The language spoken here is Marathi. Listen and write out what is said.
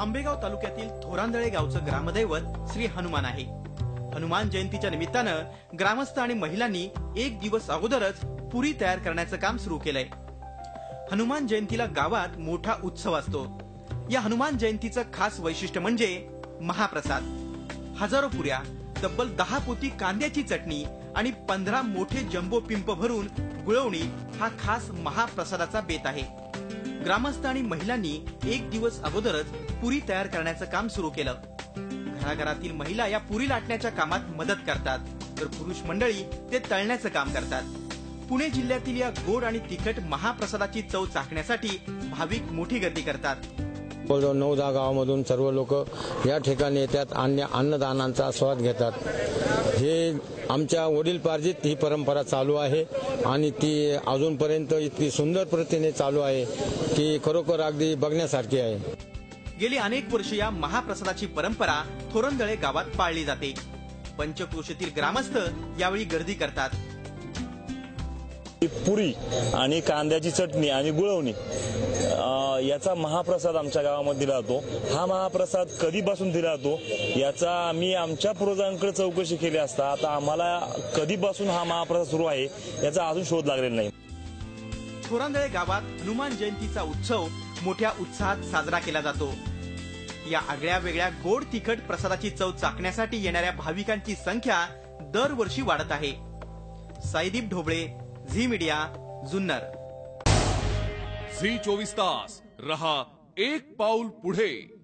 आंबेगाव तालुक्यातील थोरांदळे गावचं ग्रामदैवत श्री हनुमान आहे. हनुमान जयंतीच्या निमित्तानं ग्रामस्थ आणि महिलांनी एक दिवस अगोदरच पुरी तयार करण्याचं काम सुरू केलंय. हनुमान जयंतीला गावात मोठा उत्सव असतो. या हनुमान जयंतीचं खास वैशिष्ट्य म्हणजे महाप्रसाद. हजारो पुऱ्या तब्बल दहा पोती कांद्याची चटणी आणि पंधरा मोठे जम्बो पिंप भरून गुळवणी हा खास महाप्रसादाचा बेत आहे. ग्रामस्थ आणि महिलांनी एक दिवस अगोदरच पुरी तयार करण्याचं काम सुरू केलं. घराघरातील महिला या पुरी लाटण्याच्या कामात मदत करतात. तर पुरुष मंडळी ते तळण्याचं काम करतात. पुणे जिल्ह्यातील या गोड आणि तिखट महाप्रसादाची चव चाखण्यासाठी भाविक मोठी गर्दी करतात. जवळजवळ नऊ दहा गावामधून सर्व लोक या ठिकाणी येतात आणि अन्नदानांचा आस्वाद घेतात. हे आमच्या वडीलपार्जित ही परंपरा चालू आहे आणि ती अजूनपर्यंत इतकी सुंदर प्रतीने चालू आहे की खरोखर अगदी बघण्यासारखी आहे. गेली अनेक वर्ष या महाप्रसादाची परंपरा थोरंदळे गावात पाळली जाते. पंचक्रोशीतील ग्रामस्थ यावेळी गर्दी करतात. पुरी आणि कांद्याची चटणी आणि गुळवणी याचा महाप्रसाद आमच्या गावामध्ये दिला जातो. हा महाप्रसाद कधीपासून दिला जातो? याचा आम्ही आमच्या पूर्वजांकडे चौकशी केली असता आता आम्हाला कधीपासून हा महाप्रसाद सुरू आहे याचा अजून शोध लागलेला नाही. थोरांदळे गावात हनुमान जयंतीचा उत्सव मोठ्या उत्साहात साजरा केला जातो. या आगळ्या वेगळ्या गोड तिखट प्रसादाची चव चाकण्यासाठी येणाऱ्या भाविकांची संख्या दरवर्षी वाढत आहे. Saideep Dhoble Zee media Junnar. Zee चोवीस तास. रहा एक पाऊल पुढे.